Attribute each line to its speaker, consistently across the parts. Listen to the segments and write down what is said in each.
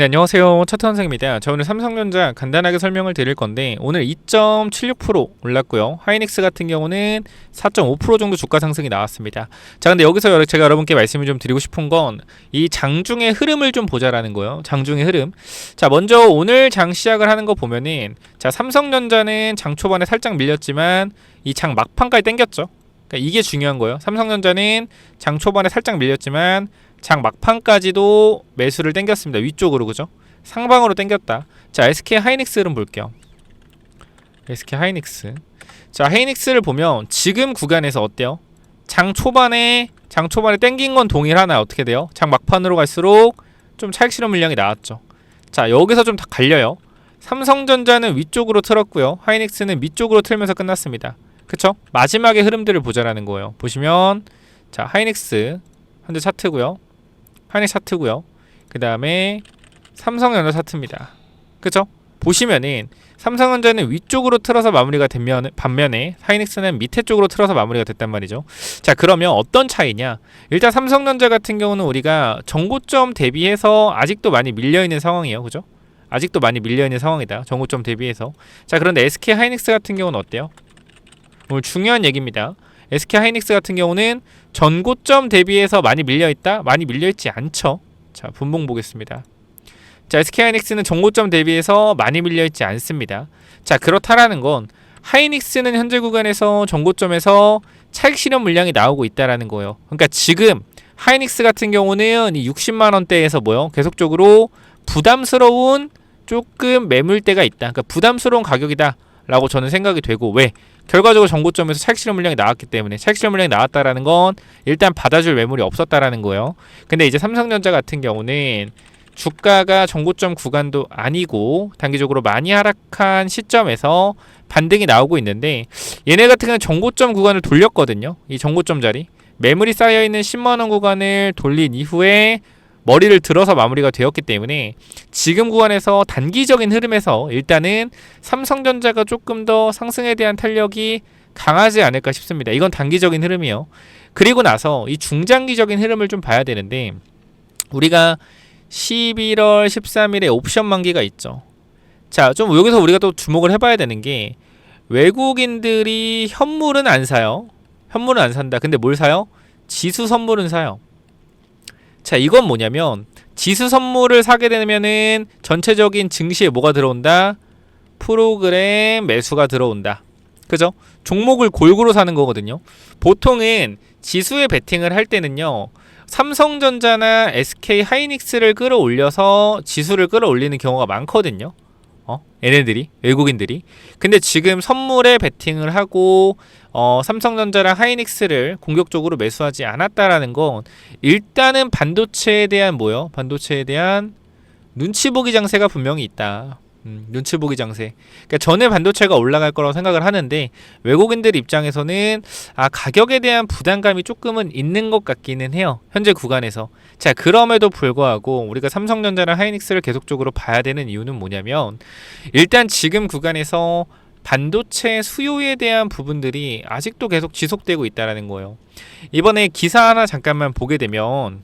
Speaker 1: 네, 안녕하세요. 차트 선생입니다. 자, 오늘 삼성전자 간단하게 설명을 드릴 건데 오늘 2.76% 올랐고요. 하이닉스 같은 경우는 4.5% 정도 주가 상승이 나왔습니다. 자, 근데 여기서 제가 여러분께 말씀을 좀 드리고 싶은 건 이 장중의 흐름을 좀 보자라는 거예요. 장중의 흐름. 자, 먼저 오늘 장 시작을 하는 거 보면은 자, 삼성전자는 장 초반에 살짝 밀렸지만 이 장 막판까지 땡겼죠. 그러니까 이게 중요한 거예요. 삼성전자는 장 초반에 살짝 밀렸지만 장 막판까지도 매수를 땡겼습니다. 위쪽으로 그죠? 상방으로 땡겼다. 자, SK 하이닉스 흐름 볼게요. SK 하이닉스. 자, 하이닉스를 보면 지금 구간에서 어때요? 장 초반에 장 초반에 땡긴 건 동일하나 어떻게 돼요? 장 막판으로 갈수록 좀 차익 실현 물량이 나왔죠. 자, 여기서 좀 다 갈려요. 삼성전자는 위쪽으로 틀었고요. 하이닉스는 밑쪽으로 틀면서 끝났습니다. 그쵸? 마지막에 흐름들을 보자라는 거예요. 보시면 자, 하이닉스 현재 차트고요. 하이닉스 차트고요. 그 다음에 삼성전자 차트입니다. 그쵸? 보시면은 삼성전자는 위쪽으로 틀어서 마무리가 되면 반면에 하이닉스는 밑에 쪽으로 틀어서 마무리가 됐단 말이죠. 자 그러면 어떤 차이냐? 일단 삼성전자 같은 경우는 우리가 정고점 대비해서 아직도 많이 밀려 있는 상황이에요, 그죠? 아직도 많이 밀려 있는 상황이다. 정고점 대비해서. 자 그런데 SK 하이닉스 같은 경우는 어때요? 오늘 중요한 얘기입니다. SK 하이닉스 같은 경우는 전고점 대비해서 많이 밀려 있다? 많이 밀려 있지 않죠. 자 분봉 보겠습니다. 자, SK하이닉스는 정고점 대비해서 많이 밀려 있지 않습니다. 자, 그렇다라는 건 하이닉스는 현재 구간에서 정고점에서 차익 실현 물량이 나오고 있다라는 거예요. 그러니까 지금 하이닉스 같은 경우는 이 60만 원대에서 뭐요? 계속적으로 부담스러운 조금 매물대가 있다. 그러니까 부담스러운 가격이다라고 저는 생각이 되고 왜? 결과적으로 정고점에서 차익 실현 물량이 나왔기 때문에 차익 실현 물량이 나왔다라는 건 일단 받아줄 매물이 없었다라는 거예요. 근데 이제 삼성전자 같은 경우는 주가가 정고점 구간도 아니고 단기적으로 많이 하락한 시점에서 반등이 나오고 있는데 얘네 같은 경우는 정고점 구간을 돌렸거든요. 이 정고점 자리 매물이 쌓여 있는 10만 원 구간을 돌린 이후에 머리를 들어서 마무리가 되었기 때문에 지금 구간에서 단기적인 흐름에서 일단은 삼성전자가 조금 더 상승에 대한 탄력이 강하지 않을까 싶습니다. 이건 단기적인 흐름이요. 그리고 나서 이 중장기적인 흐름을 좀 봐야 되는데 우리가 11월 13일에 옵션 만기가 있죠. 자, 좀 여기서 우리가 또 주목을 해봐야 되는 게 외국인들이 현물은 안 사요. 현물은 안 산다. 근데 뭘 사요? 지수 선물은 사요. 자, 이건 뭐냐면 지수 선물을 사게 되면은 전체적인 증시에 뭐가 들어온다? 프로그램 매수가 들어온다. 그죠? 종목을 골고루 사는 거거든요. 보통은 지수에 베팅을 할 때는요. 삼성전자나 SK 하이닉스를 끌어올려서 지수를 끌어올리는 경우가 많거든요. 어? 얘네들이 외국인들이. 근데 지금 선물에 베팅을 하고 어, 삼성전자랑 하이닉스를 공격적으로 매수하지 않았다라는 건 일단은 반도체에 대한 뭐요? 반도체에 대한 눈치 보기 장세가 분명히 있다. 음, 눈치 보기 장세. 그러니까 전에 반도체가 올라갈 거라고 생각을 하는데 외국인들 입장에서는 아 가격에 대한 부담감이 조금은 있는 것 같기는 해요. 현재 구간에서. 자 그럼에도 불구하고 우리가 삼성전자랑 하이닉스를 계속적으로 봐야 되는 이유는 뭐냐면 일단 지금 구간에서 반도체 수요에 대한 부분들이 아직도 계속 지속되고 있다라는 거예요. 이번에 기사 하나 잠깐만 보게 되면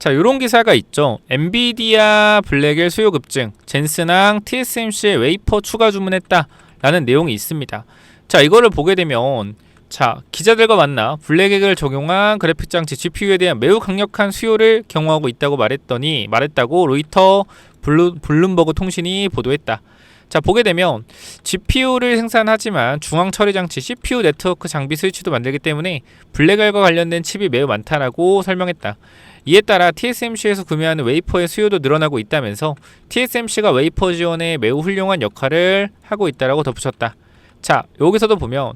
Speaker 1: 자, 요런 기사가 있죠. 엔비디아 블랙엘 수요 급증, 젠슨항 TSMC의 웨이퍼 추가 주문했다. 라는 내용이 있습니다. 자, 이거를 보게 되면 자, 기자들과 만나 블랙액을 적용한 그래픽 장치 GPU에 대한 매우 강력한 수요를 경험하고 있다고 말했더니 말했다고 로이터 블루, 블룸버그 통신이 보도했다. 자, 보게 되면 GPU를 생산하지만 중앙 처리 장치 CPU 네트워크 장비 스위치도 만들기 때문에 블랙엘과 관련된 칩이 매우 많다라고 설명했다. 이에 따라 TSMC에서 구매하는 웨이퍼의 수요도 늘어나고 있다면서 TSMC가 웨이퍼 지원에 매우 훌륭한 역할을 하고 있다라고 덧붙였다. 자, 여기서도 보면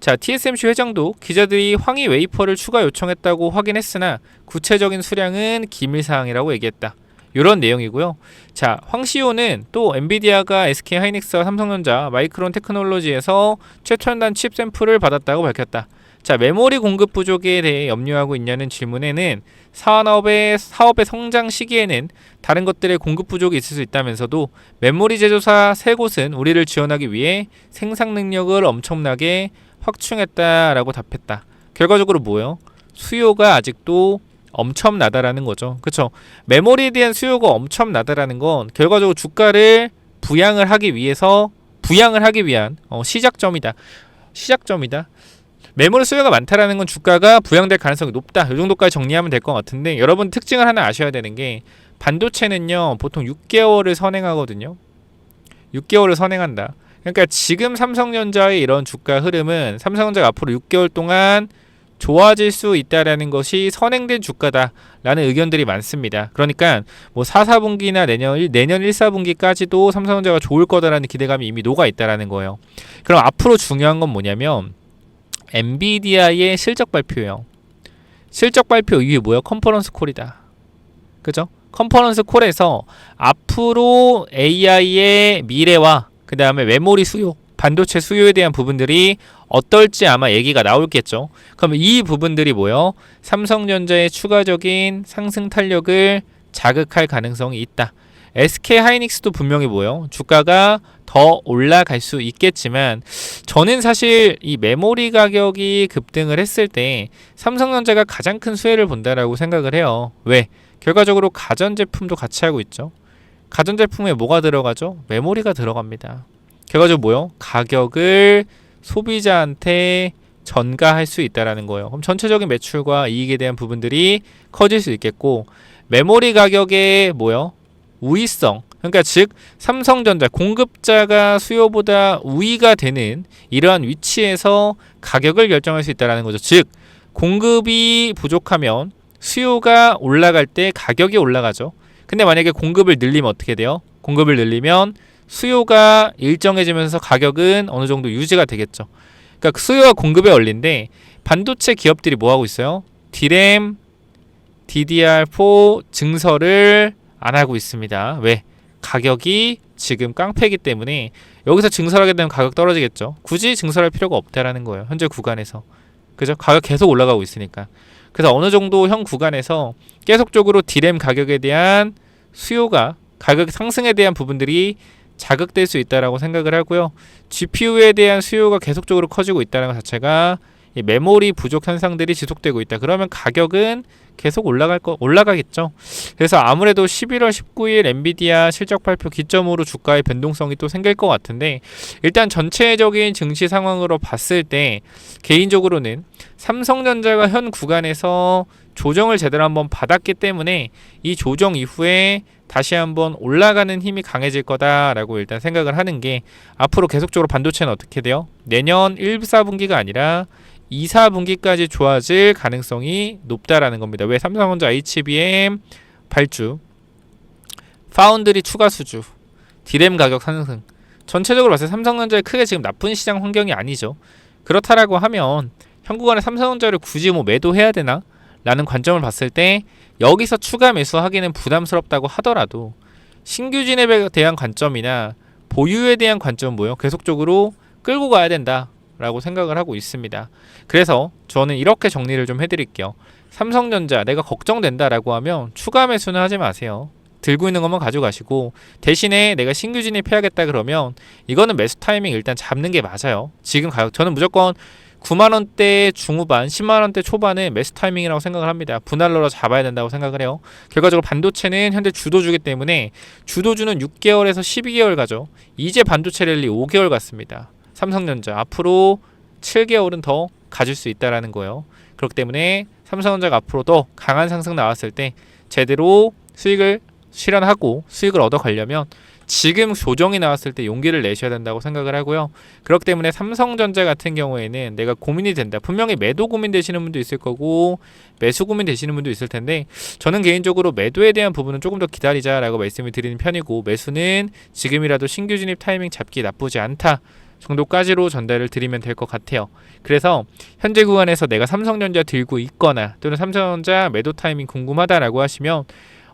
Speaker 1: 자, TSMC 회장도 기자들이 황희 웨이퍼를 추가 요청했다고 확인했으나 구체적인 수량은 기밀 사항이라고 얘기했다. 이런 내용이고요. 자, 황시호는 또 엔비디아가 SK 하이닉스와 삼성전자 마이크론 테크놀로지에서 최첨단 칩 샘플을 받았다고 밝혔다. 자, 메모리 공급 부족에 대해 염려하고 있냐는 질문에는 산업의 사업의 성장 시기에는 다른 것들의 공급 부족이 있을 수 있다면서도 메모리 제조사 세 곳은 우리를 지원하기 위해 생산 능력을 엄청나게 확충했다라고 답했다. 결과적으로 뭐예요? 수요가 아직도 엄청나다라는 거죠. 그렇죠? 메모리에 대한 수요가 엄청나다라는 건 결과적으로 주가를 부양을 하기 위해서 부양을 하기 위한 어, 시작점이다. 시작점이다. 메모리 수요가 많다라는 건 주가가 부양될 가능성이 높다. 이 정도까지 정리하면 될 것 같은데 여러분 특징을 하나 아셔야 되는 게 반도체는요 보통 6개월을 선행하거든요. 6개월을 선행한다. 그러니까 지금 삼성전자의 이런 주가 흐름은 삼성전자가 앞으로 6개월 동안 좋아질 수 있다라는 것이 선행된 주가다라는 의견들이 많습니다. 그러니까 뭐 4, 4분기나 내년 1, 내년 1, 4분기까지도 삼성전자가 좋을 거다라는 기대감이 이미 녹아 있다라는 거예요. 그럼 앞으로 중요한 건 뭐냐면 엔비디아의 실적 발표예요. 실적 발표 이후에 뭐야? 컨퍼런스 콜이다. 그죠? 컨퍼런스 콜에서 앞으로 AI의 미래와 그 다음에 메모리 수요, 반도체 수요에 대한 부분들이 어떨지 아마 얘기가 나올겠죠. 그럼 이 부분들이 뭐요? 삼성전자의 추가적인 상승 탄력을 자극할 가능성이 있다. SK 하이닉스도 분명히 뭐요? 주가가 더 올라갈 수 있겠지만 저는 사실 이 메모리 가격이 급등을 했을 때 삼성전자가 가장 큰 수혜를 본다라고 생각을 해요. 왜? 결과적으로 가전제품도 같이 하고 있죠. 가전제품에 뭐가 들어가죠? 메모리가 들어갑니다. 결과적으로 뭐요? 가격을 소비자한테 전가할 수 있다라는 거예요. 그럼 전체적인 매출과 이익에 대한 부분들이 커질 수 있겠고 메모리 가격의 뭐요? 우위성 그러니까 즉 삼성전자 공급자가 수요보다 우위가 되는 이러한 위치에서 가격을 결정할 수 있다라는 거죠. 즉 공급이 부족하면 수요가 올라갈 때 가격이 올라가죠. 근데 만약에 공급을 늘리면 어떻게 돼요? 공급을 늘리면 수요가 일정해지면서 가격은 어느 정도 유지가 되겠죠. 그러니까 수요와 공급의 원리인데 반도체 기업들이 뭐 하고 있어요? 디램, DDR4 증설을 안 하고 있습니다. 왜? 가격이 지금 깡패기 때문에 여기서 증설하게 되면 가격 떨어지겠죠. 굳이 증설할 필요가 없다라는 거예요. 현재 구간에서. 그죠? 가격 계속 올라가고 있으니까. 그래서 어느 정도 형 구간에서 계속적으로 디램 가격에 대한 수요가 가격 상승에 대한 부분들이 자극될 수 있다라고 생각을 하고요. GPU에 대한 수요가 계속적으로 커지고 있다는 것 자체가 이 메모리 부족 현상들이 지속되고 있다. 그러면 가격은 계속 올라갈 거 올라가겠죠. 그래서 아무래도 11월 19일 엔비디아 실적 발표 기점으로 주가의 변동성이 또 생길 것 같은데 일단 전체적인 증시 상황으로 봤을 때 개인적으로는 삼성전자가 현 구간에서 조정을 제대로 한번 받았기 때문에 이 조정 이후에 다시 한번 올라가는 힘이 강해질 거다라고 일단 생각을 하는 게 앞으로 계속적으로 반도체는 어떻게 돼요? 내년 1, 4분기가 아니라 2, 4분기까지 좋아질 가능성이 높다라는 겁니다. 왜 삼성전자 HBM 발주, 파운드리 추가 수주, 디램 가격 상승. 전체적으로 봤을 때 삼성전자에 크게 지금 나쁜 시장 환경이 아니죠. 그렇다라고 하면 현구간에 삼성전자를 굳이 뭐 매도해야 되나? 라는 관점을 봤을 때 여기서 추가 매수하기는 부담스럽다고 하더라도 신규 진입에 대한 관점이나 보유에 대한 관점은 뭐예요? 계속적으로 끌고 가야 된다 라고 생각을 하고 있습니다. 그래서 저는 이렇게 정리를 좀 해드릴게요. 삼성전자 내가 걱정된다라고 하면 추가 매수는 하지 마세요. 들고 있는 것만 가져가시고 대신에 내가 신규 진입해야겠다 그러면 이거는 매수 타이밍 일단 잡는 게 맞아요. 지금 가격 저는 무조건 9만 원대 중후반, 10만 원대 초반은 매수 타이밍이라고 생각을 합니다. 분할로로 잡아야 된다고 생각을 해요. 결과적으로 반도체는 현재 주도주기 때문에 주도주는 6개월에서 12개월 가죠. 이제 반도체 랠리 5개월 같습니다. 삼성전자 앞으로 7개월은 더 가질 수 있다라는 거예요. 그렇기 때문에 삼성전자가 앞으로 더 강한 상승 나왔을 때 제대로 수익을 실현하고 수익을 얻어 가려면 지금 조정이 나왔을 때 용기를 내셔야 된다고 생각을 하고요. 그렇기 때문에 삼성전자 같은 경우에는 내가 고민이 된다. 분명히 매도 고민 되시는 분도 있을 거고 매수 고민 되시는 분도 있을 텐데 저는 개인적으로 매도에 대한 부분은 조금 더 기다리자라고 말씀을 드리는 편이고 매수는 지금이라도 신규 진입 타이밍 잡기 나쁘지 않다. 정도까지로 전달을 드리면 될 것 같아요. 그래서 현재 구간에서 내가 삼성전자 들고 있거나 또는 삼성전자 매도 타이밍 궁금하다라고 하시면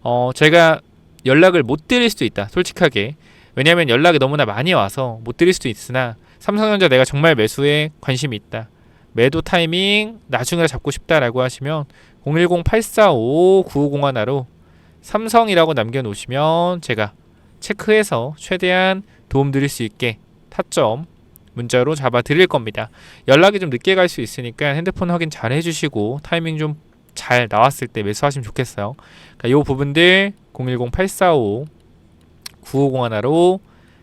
Speaker 1: 어 제가 연락을 못 드릴 수도 있다. 솔직하게. 왜냐하면 연락이 너무나 많이 와서 못 드릴 수도 있으나 삼성전자 내가 정말 매수에 관심이 있다. 매도 타이밍 나중에 잡고 싶다라고 하시면 010-845-9501로 삼성이라고 남겨놓으시면 제가 체크해서 최대한 도움 드릴 수 있게 타점 문자로 잡아 드릴 겁니다. 연락이 좀 늦게 갈 수 있으니까 핸드폰 확인 잘 해주시고 타이밍 좀 잘 나왔을 때 매수하시면 좋겠어요. 그러니까 요 부분들 010-845 950 하나로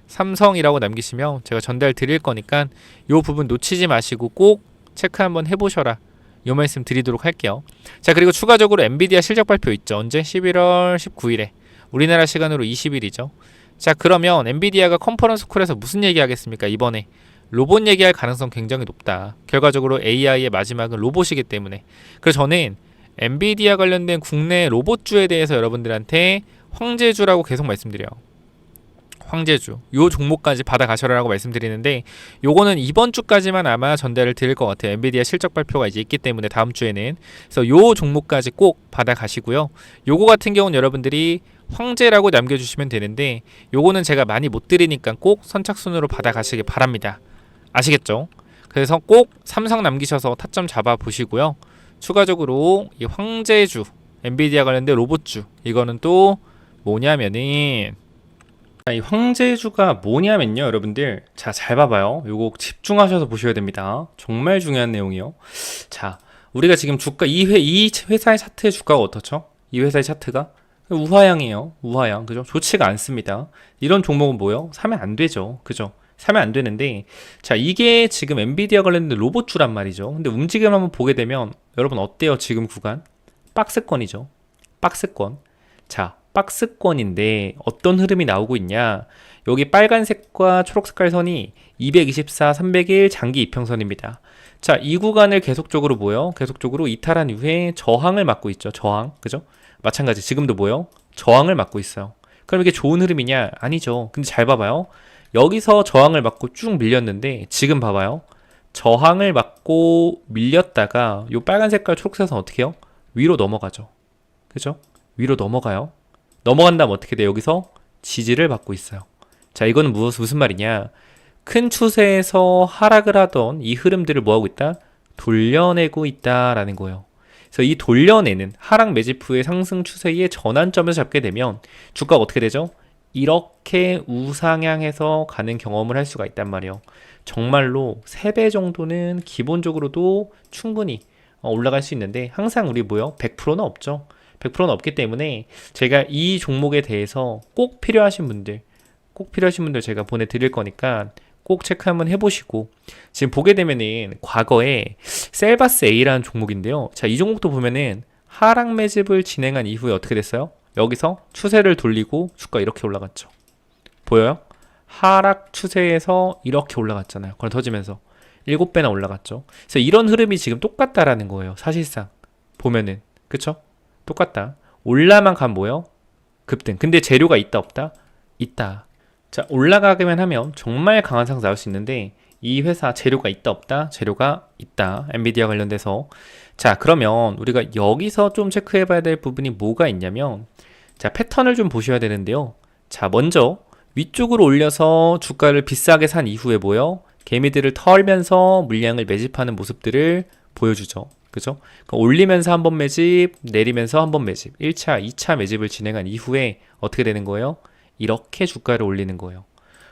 Speaker 1: 삼성이라고 남기시면 제가 전달 드릴 거니까 요 부분 놓치지 마시고 꼭 체크 한번 해보셔라. 요 말씀 드리도록 할게요. 자 그리고 추가적으로 엔비디아 실적 발표 있죠. 언제? 11월 19일에 우리나라 시간으로 20일이죠. 자 그러면 엔비디아가 컨퍼런스 콜에서 무슨 얘기 하겠습니까? 이번에 로봇 얘기할 가능성 굉장히 높다. 결과적으로 AI의 마지막은 로봇이기 때문에. 그래서 저는 엔비디아 관련된 국내 로봇주에 대해서 여러분들한테 황제주라고 계속 말씀드려요. 황제주. 요 종목까지 받아 가셔라라고 말씀드리는데 요거는 이번 주까지만 아마 전달을 드릴 것 같아요. 엔비디아 실적 발표가 이제 있기 때문에 다음 주에는 그래서 요 종목까지 꼭 받아 가시고요. 요거 같은 경우는 여러분들이 황제라고 남겨 주시면 되는데 요거는 제가 많이 못 드리니까 꼭 선착순으로 받아 가시기 바랍니다. 아시겠죠? 그래서 꼭 삼성 남기셔서 타점 잡아 보시고요. 추가적으로 이 황제주 엔비디아 관련된 로봇주 이거는 또 뭐냐면은 자, 이 황제주가 뭐냐면요, 여러분들. 자, 잘 봐봐요. 요거 집중하셔서 보셔야 됩니다. 정말 중요한 내용이요. 자, 우리가 지금 주가 이, 회, 이 회사의 차트의 주가가 어떻죠? 이 회사의 차트가 우하향이에요. 우하향. 그죠? 좋지가 않습니다. 이런 종목은 뭐요? 사면 안 되죠. 그죠? 사면 안 되는데 자 이게 지금 엔비디아 관련된 로봇주란 말이죠. 근데 움직임 한번 보게 되면 여러분 어때요? 지금 구간? 박스권이죠. 박스권. 자 박스권인데 어떤 흐름이 나오고 있냐? 여기 빨간색과 초록색깔 선이 224, 301 장기 이평선입니다. 자 이 구간을 계속적으로 뭐요 계속적으로 이탈한 이후에 저항을 맞고 있죠. 저항. 그죠? 마찬가지. 지금도 뭐요 저항을 맞고 있어요. 그럼 이게 좋은 흐름이냐? 아니죠. 근데 잘 봐봐요 여기서 저항을 맞고 쭉 밀렸는데 지금 봐봐요. 저항을 맞고 밀렸다가 요 빨간 색깔 초록색은 어떻게 해요? 위로 넘어가죠. 그죠? 위로 넘어가요. 넘어간다면 어떻게 돼? 여기서 지지를 받고 있어요. 자, 이거는 무슨, 무슨 말이냐? 큰 추세에서 하락을 하던 이 흐름들을 뭐하고 있다? 돌려내고 있다라는 거예요. 그래서 이 돌려내는 하락 매집 후의 상승 추세의 전환점을 잡게 되면 주가가 어떻게 되죠? 이렇게 우상향해서 가는 경험을 할 수가 있단 말이에요. 정말로 3배 정도는 기본적으로도 충분히 어, 올라갈 수 있는데 항상 우리 뭐요? 100%는 없죠. 100%는 없기 때문에 제가 이 종목에 대해서 꼭 필요하신 분들, 꼭 필요하신 분들 제가 보내드릴 거니까 꼭 체크 한번 해보시고 지금 보게 되면은 과거에 셀바스 A라는 종목인데요. 자, 이 종목도 보면은 하락 매집을 진행한 이후에 어떻게 됐어요? 여기서 추세를 돌리고 주가 이렇게 올라갔죠. 보여요? 하락 추세에서 이렇게 올라갔잖아요. 그걸 터지면서 7배나 올라갔죠. 그래서 이런 흐름이 지금 똑같다라는 거예요. 사실상 보면은 그쵸? 똑같다. 올라만 가면 뭐예요? 급등. 근데 재료가 있다 없다? 있다. 자 올라가기만 하면 정말 강한 상승 나올 수 있는데 이 회사 재료가 있다 없다? 재료가 있다. 엔비디아 관련돼서 자 그러면 우리가 여기서 좀 체크해 봐야 될 부분이 뭐가 있냐면 자 패턴을 좀 보셔야 되는데요. 자 먼저 위쪽으로 올려서 주가를 비싸게 산 이후에 뭐요? 개미들을 털면서 물량을 매집하는 모습들을 보여주죠. 그죠? 그러니까 올리면서 한 번 매집, 내리면서 한 번 매집, 1차, 2차 매집을 진행한 이후에 어떻게 되는 거예요? 이렇게 주가를 올리는 거예요.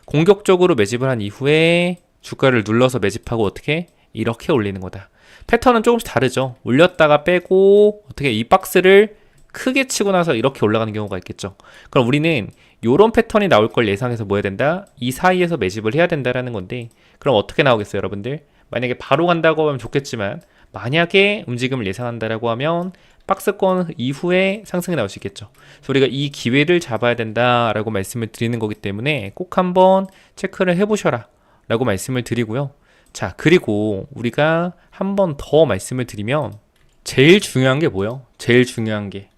Speaker 1: 공격적으로 매집을 한 이후에 주가를 눌러서 매집하고 어떻게? 이렇게 올리는 거다. 패턴은 조금씩 다르죠. 올렸다가 빼고 어떻게 이 박스를 크게 치고 나서 이렇게 올라가는 경우가 있겠죠. 그럼 우리는 이런 패턴이 나올 걸 예상해서 뭐 해야 된다? 이 사이에서 매집을 해야 된다라는 건데 그럼 어떻게 나오겠어요, 여러분들? 만약에 바로 간다고 하면 좋겠지만 만약에 움직임을 예상한다라고 하면 박스권 이후에 상승이 나올 수 있겠죠. 그래서 우리가 이 기회를 잡아야 된다라고 말씀을 드리는 거기 때문에 꼭 한번 체크를 해보셔라 라고 말씀을 드리고요. 자, 그리고 우리가 한 번 더 말씀을 드리면 제일 중요한 게 뭐예요? 제일 중요한 게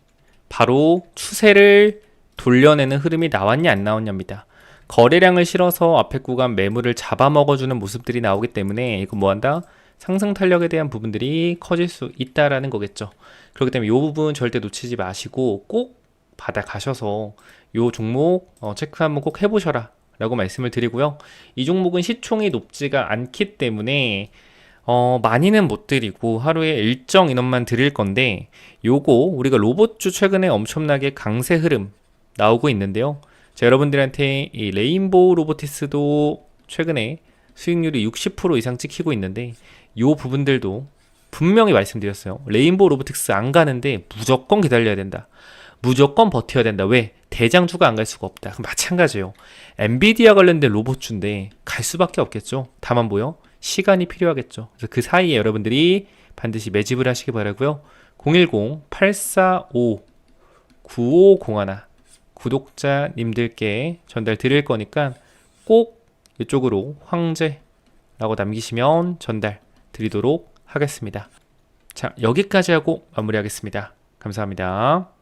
Speaker 1: 바로 추세를 돌려내는 흐름이 나왔냐 안 나왔냐입니다. 거래량을 실어서 앞에 구간 매물을 잡아먹어주는 모습들이 나오기 때문에 이거 뭐한다? 상승 탄력에 대한 부분들이 커질 수 있다라는 거겠죠. 그렇기 때문에 이 부분 절대 놓치지 마시고 꼭 받아 가셔서 이 종목 어, 체크 한번 꼭 해보셔라 라고 말씀을 드리고요. 이 종목은 시총이 높지가 않기 때문에 어, 많이는 못 드리고 하루에 일정 인원만 드릴 건데 요거 우리가 로봇주 최근에 엄청나게 강세 흐름 나오고 있는데요. 자, 여러분들한테 이 레인보우 로보티스도 최근에 수익률이 60% 이상 찍히고 있는데 요 부분들도 분명히 말씀드렸어요. 레인보우 로보틱스 안 가는데 무조건 기다려야 된다. 무조건 버텨야 된다. 왜? 대장주가 안 갈 수가 없다. 마찬가지예요. 엔비디아 관련된 로봇주인데 갈 수밖에 없겠죠. 다만 뭐요? 시간이 필요하겠죠. 그래서 그 사이에 여러분들이 반드시 매집을 하시기 바라고요. 010-845-9501 구독자님들께 전달 드릴 거니까 꼭 이쪽으로 황제라고 남기시면 전달 드리도록 하겠습니다. 자, 여기까지 하고 마무리하겠습니다. 감사합니다.